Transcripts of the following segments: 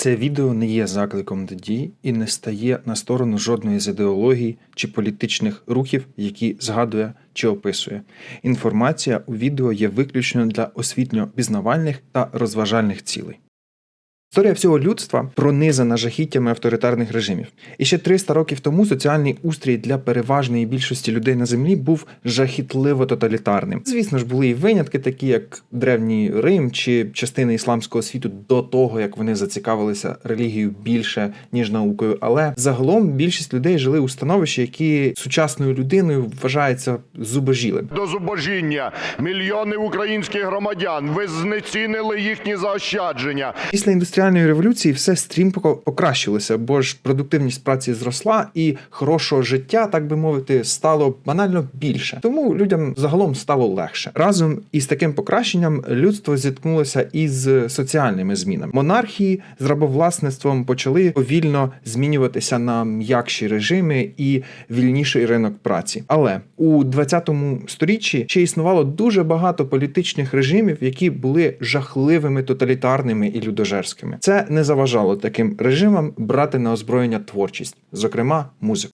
Це відео не є закликом до дій і не стає на сторону жодної з ідеологій чи політичних рухів, які згадує чи описує. Інформація у відео є виключно для освітньо-пізнавальних та розважальних цілей. Історія всього людства пронизана жахіттями авторитарних режимів. І ще 300 років тому соціальний устрій для переважної більшості людей на землі був жахітливо тоталітарним. Звісно ж, були і винятки, такі як древній Рим чи частини ісламського світу до того, як вони зацікавилися релігією більше ніж наукою. Але загалом більшість людей жили у становищі, які сучасною людиною вважаються зубожілим. до зубожіння. Мільйони українських громадян. Ви знецінили їхні заощадження. Після індустріальної революції все стрімко покращилося, бо ж продуктивність праці зросла і хорошого життя, так би мовити, стало банально більше. Тому людям загалом стало легше. Разом із таким покращенням людство зіткнулося із соціальними змінами. Монархії з рабовласництвом почали повільно змінюватися на м'якші режими і вільніший ринок праці. Але у 20 сторіччі ще існувало дуже багато політичних режимів, які були жахливими, тоталітарними і людожерськими. Це не заважало таким режимам брати на озброєння творчість, зокрема музику.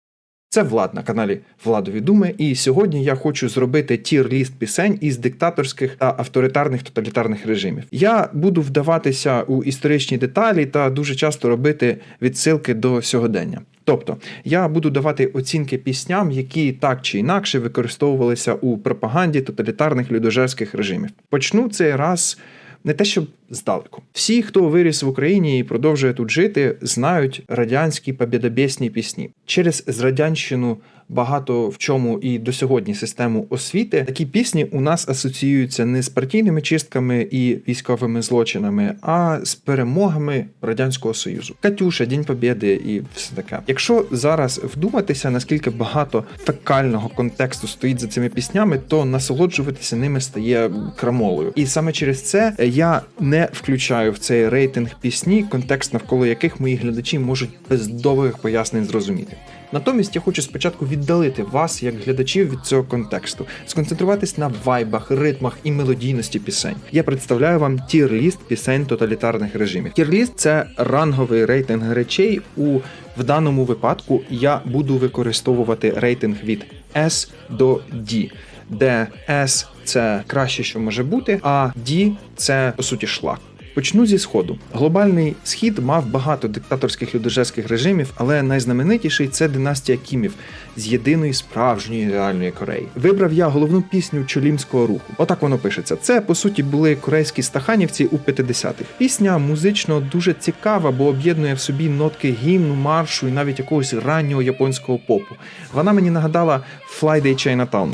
Це Влад на каналі Владові Думи, і сьогодні я хочу зробити тір-ліст пісень із диктаторських та авторитарних тоталітарних режимів. Я буду вдаватися у історичні деталі та дуже часто робити відсилки до сьогодення. Тобто я буду давати оцінки пісням, які так чи інакше використовувалися у пропаганді тоталітарних людожерських режимів. Почну цей раз не те, щоб здалеку. Всі, хто виріс в Україні і продовжує тут жити, знають радянські побєдобєсні пісні. Через зрадянщину багато в чому і до сьогодні систему освіти такі пісні у нас асоціюються не з партійними чистками і військовими злочинами, а з перемогами радянського союзу. Катюша, День Побєди і все таке. Якщо зараз вдуматися, наскільки багато фекального контексту стоїть за цими піснями, то насолоджуватися ними стає крамолою. І саме через це я не включаю в цей рейтинг пісні, контекст навколо яких мої глядачі можуть без довгих пояснень зрозуміти. Натомість я хочу спочатку віддалити вас, як глядачів, від цього контексту, сконцентруватись на вайбах, ритмах і мелодійності пісень. Я представляю вам тір-ліст пісень тоталітарних режимів. Тір-ліст – це ранговий рейтинг речей. У в даному випадку я буду використовувати рейтинг від S до D, де S – це краще, що може бути, а D – це по суті шлак. Почну зі сходу. Глобальний схід мав багато диктаторських людожерських режимів, але найзнаменитіший це династія Кімів з єдиної справжньої реальної Кореї. Вибрав я головну пісню чолімського руху. Отак воно пишеться. Це по суті були корейські стаханівці у 50-х. Пісня музично дуже цікава, бо об'єднує в собі нотки гімну, маршу і навіть якогось раннього японського попу. Вона мені нагадала Fly Day Chinatown.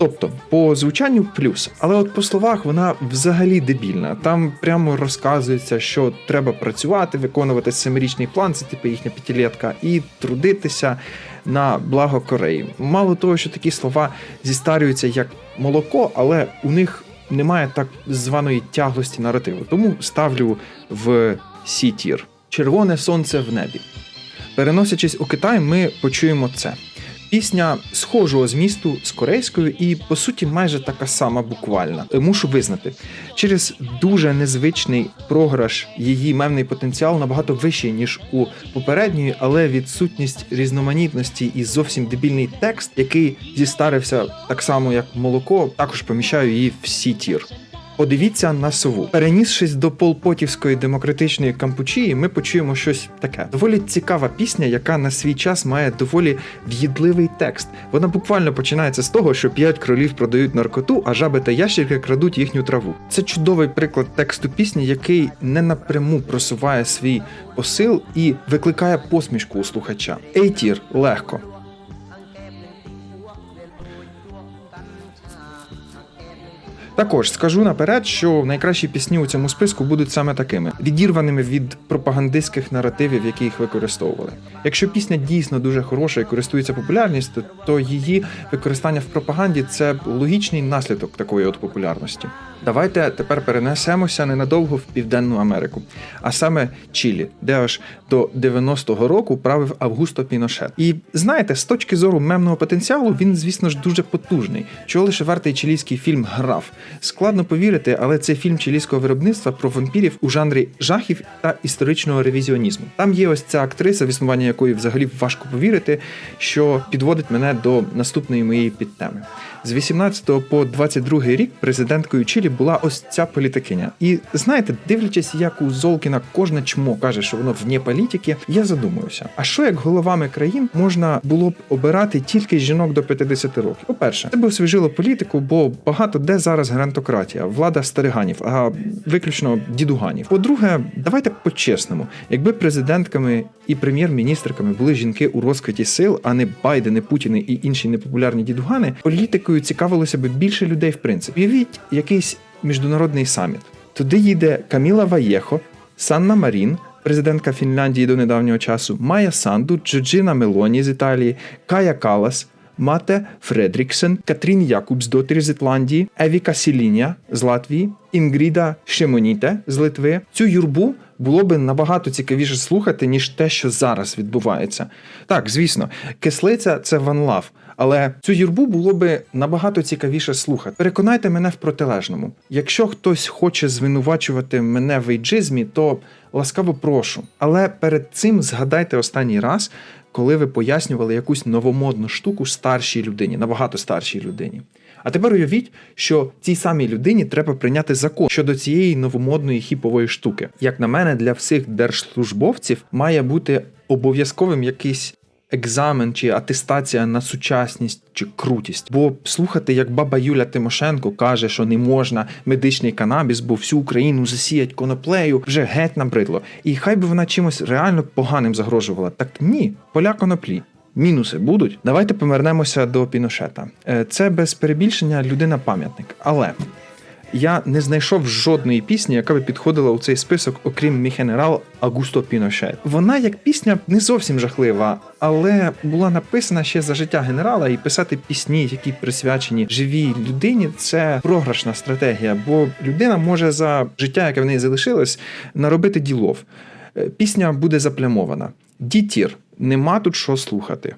Тобто, по звучанню плюс, але от по словах вона взагалі дебільна. Там прямо розказується, що треба працювати, виконувати семирічний план, це типу їхня п'ятилетка, і трудитися на благо Кореї. Мало того, що такі слова зістарюються як молоко, але у них немає так званої тяглості наративу. Тому ставлю в сі-тір. Червоне сонце в небі. Переносячись у Китай, ми почуємо це. Пісня схожого змісту з корейською і по суті майже така сама буквальна. Е, Мушу визнати, через дуже незвичний програш її мемний потенціал набагато вищий ніж у попередньої, але відсутність різноманітності і зовсім дебільний текст, який зістарився так само як молоко, також поміщаю її в сі-тір. Подивіться на сову. Перенісшись до полпотівської демократичної кампучії, ми почуємо щось таке. Доволі цікава пісня, яка на свій час має доволі в'їдливий текст. Вона буквально починається з того, що п'ять кролів продають наркоту, а жаби та ящерки крадуть їхню траву. Це чудовий приклад тексту пісні, який не напряму просуває свій посил і викликає посмішку у слухача. Ейтір легко. Також скажу наперед, що найкращі пісні у цьому списку будуть саме такими, відірваними від пропагандистських наративів, які їх використовували. Якщо пісня дійсно дуже хороша і користується популярністю, то її використання в пропаганді це логічний наслідок такої от популярності. Давайте тепер перенесемося ненадовго в Південну Америку, а саме Чилі, де аж до 90-го року правив Августо Піношет. І знаєте, з точки зору мемного потенціалу, він, звісно ж, дуже потужний. Чого лише вартий чилійський фільм Граф. Складно повірити, але це фільм чилійського виробництва про вампірів у жанрі жахів та історичного ревізіонізму. Там є ось ця актриса, в існування якої взагалі важко повірити, що підводить мене до наступної моєї підтеми. З 18 по 22 рік президенткою Чилі була ось ця політикиня. І знаєте, дивлячись, як у Золкіна кожне чмо каже, що воно вне політики, я задумуюся. А що як головами країн можна було б обирати тільки жінок до 50 років? По-перше, це б освіжило політику, бо багато де зараз грантократія, влада стариганів, а виключно дідуганів. По-друге, давайте по-чесному, якби президентками і прем'єр-міністриками були жінки у розквіті сил, а не Байдени, Путіни і інші непопулярні дідугани, політикою цікавилося б більше людей в принципі. Уявіть якийсь міжнародний саміт. Туди їде Каміла Ваєхо, Санна Марін. Президентка Фінляндії до недавнього часу, Майя Санду, Джорджина Мелоні з Італії, Кая Калас, Мате Фредріксен, Катрін Якубсдотір з Ітландії, Евіка Сіління з Латвії, Інгріда Шемоніте з Литви. Цю юрбу було би набагато цікавіше слухати, ніж те, що зараз відбувається. Так, звісно, кислиця це ванлав. Але цю юрбу було би набагато цікавіше слухати. Переконайте мене в протилежному. Якщо хтось хоче звинувачувати мене в ейджизмі, то ласкаво прошу. Але перед цим згадайте останній раз, коли ви пояснювали якусь новомодну штуку старшій людині, набагато старшій людині. А тепер уявіть, що цій самій людині треба прийняти закон щодо цієї новомодної хіпової штуки. Як на мене, для всіх держслужбовців має бути обов'язковим якийсь екзамен чи атестація на сучасність чи крутість. Бо слухати, як баба Юля Тимошенко каже, що не можна медичний канабіс, бо всю Україну засіять коноплею, вже геть набридло. І хай би вона чимось реально поганим загрожувала. Так ні, поля коноплі. Мінуси будуть. Давайте повернемося до Піношета. Е, Це без перебільшення людина-пам'ятник. Але я не знайшов жодної пісні, яка би підходила у цей список, окрім мій генерал Агусто Піношет. Вона як пісня не зовсім жахлива, але була написана ще за життя генерала, і писати пісні, які присвячені живій людині, це програшна стратегія, бо людина може за життя, яке в неї залишилось, наробити ділов. Е, Пісня буде заплямована. Дітір, нема тут що слухати.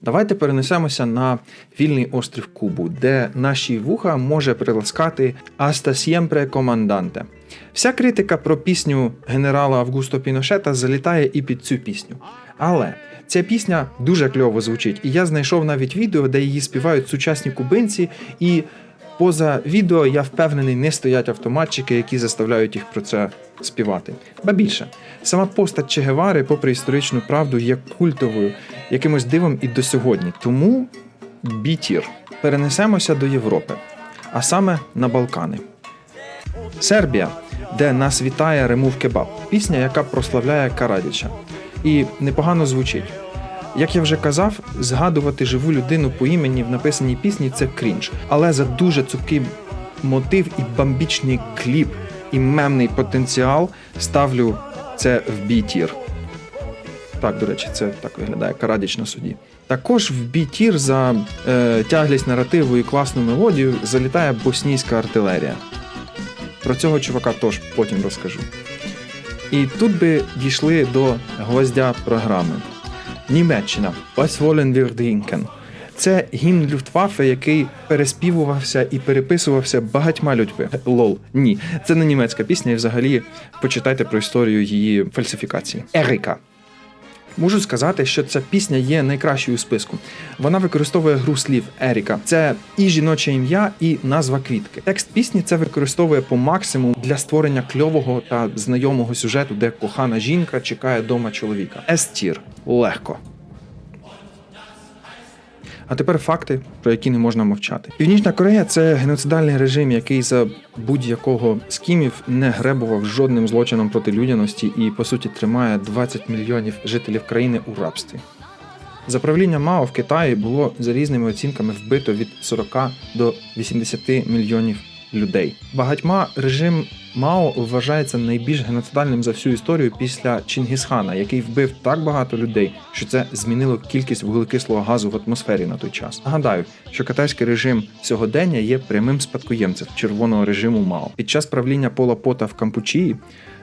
Давайте перенесемося на вільний острів Кубу, де наші вуха може приласкати «Hasta siempre, команданте. Вся критика про пісню генерала Августо Піношета залітає і під цю пісню. Але ця пісня дуже кльово звучить, і я знайшов навіть відео, де її співають сучасні кубинці, і поза відео я впевнений, не стоять автоматчики, які заставляють їх про це співати. Ба більше, сама постать Че Гевари, попри історичну правду, є культовою якимось дивом і до сьогодні. Тому бітір. Перенесемося до Європи, а саме на Балкани. Сербія, де нас вітає Ремув Кебаб, пісня, яка прославляє Карадіча. І непогано звучить. Як я вже казав, згадувати живу людину по імені в написаній пісні це крінж. Але за дуже цупкий мотив і бамбічний кліп, і мемний потенціал ставлю це в бій-тір. Так, до речі, це так виглядає Карадіч на суді. Також в бій-тір за е, тяглість наративу і класну мелодію залітає боснійська артилерія. Про цього чувака теж потім розкажу. І тут би дійшли до гвоздя програми. Німеччина Ось волен wir? Це гімн Люфтваффе, який переспівувався і переписувався багатьма людьми. Лол, ні, це не німецька пісня, і взагалі почитайте про історію її фальсифікації. Ерика. Можу сказати, що ця пісня є найкращою у списку. Вона використовує гру слів Еріка. Це і жіноче ім'я, і назва квітки. Текст пісні це використовує по максимуму для створення кльового та знайомого сюжету, де кохана жінка чекає дома чоловіка. Естір легко. А тепер факти, про які не можна мовчати. Північна Корея це геноцидальний режим, який за будь-якого з кімів не гребував жодним злочином проти людяності і по суті тримає 20 мільйонів жителів країни у рабстві. За правління Мао в Китаї було за різними оцінками вбито від 40 до 80 мільйонів людей. Багатьма режим Мао вважається найбільш геноцидальним за всю історію після Чингісхана, який вбив так багато людей, що це змінило кількість вуглекислого газу в атмосфері на той час. Нагадаю, що китайський режим сьогодення є прямим спадкоємцем червоного режиму Мао. Під час правління Пола Пота в Кампучії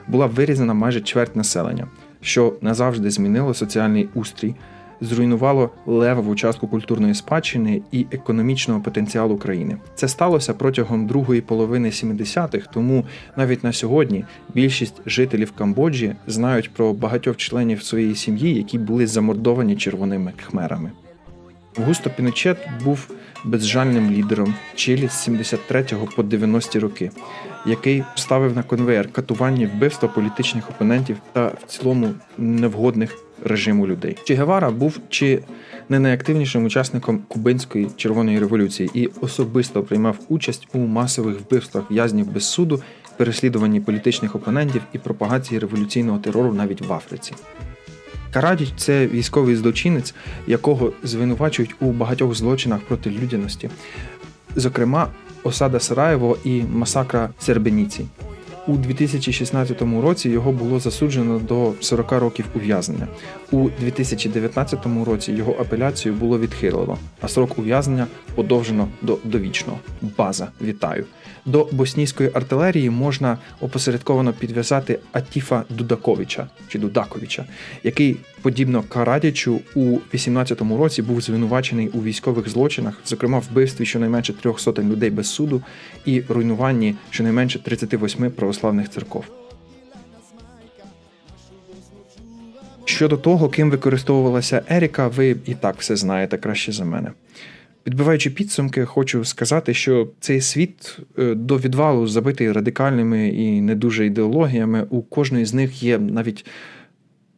була вирізана майже чверть населення, що назавжди змінило соціальний устрій зруйнувало левову частку культурної спадщини і економічного потенціалу країни. Це сталося протягом другої половини 70-х, тому навіть на сьогодні більшість жителів Камбоджі знають про багатьох членів своєї сім'ї, які були замордовані червоними хмерами. Густо Піночет був безжальним лідером Чилі з 73 по 90 роки, який ставив на конвейер катування вбивства політичних опонентів та в цілому невгодних режиму людей. Че Гевара був чи не найактивнішим учасником кубинської червоної революції і особисто приймав участь у масових вбивствах в'язнів без суду, переслідуванні політичних опонентів і пропагації революційного терору навіть в Африці. Карадіч це військовий злочинець, якого звинувачують у багатьох злочинах проти людяності, зокрема, осада Сараєво і масакра Сербеніці. У 2016 році його було засуджено до 40 років ув'язнення. У 2019 році його апеляцію було відхилено, а срок ув'язнення подовжено до довічного. База, вітаю. До боснійської артилерії можна опосередковано підв'язати Атіфа Дудаковича чи Дудаковича, який, подібно Карадічу, у 18-му році був звинувачений у військових злочинах, зокрема вбивстві щонайменше трьох сотень людей без суду і руйнуванні щонайменше 38 православних церков. Щодо того, ким використовувалася Еріка, ви і так все знаєте краще за мене. Підбиваючи підсумки, хочу сказати, що цей світ е, до відвалу забитий радикальними і не дуже ідеологіями. У кожної з них є навіть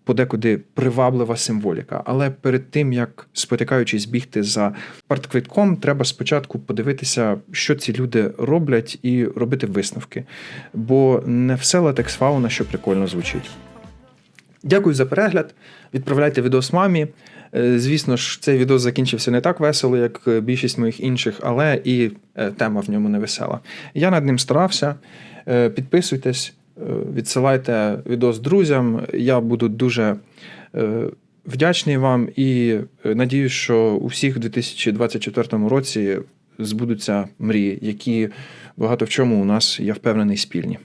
подекуди приваблива символіка. Але перед тим як спотикаючись бігти за партквитком, треба спочатку подивитися, що ці люди роблять, і робити висновки. Бо не все латекс фауна, що прикольно звучить. Дякую за перегляд. Відправляйте відос мамі. Е, Звісно ж, цей відос закінчився не так весело, як е, більшість моїх інших, але і е, тема в ньому не весела. Я над ним старався. Підписуйтесь, відсилайте відос друзям. Я буду дуже вдячний вам і надіюсь, що у всіх у 2024 році збудуться мрії, які багато в чому у нас, я впевнений, спільні.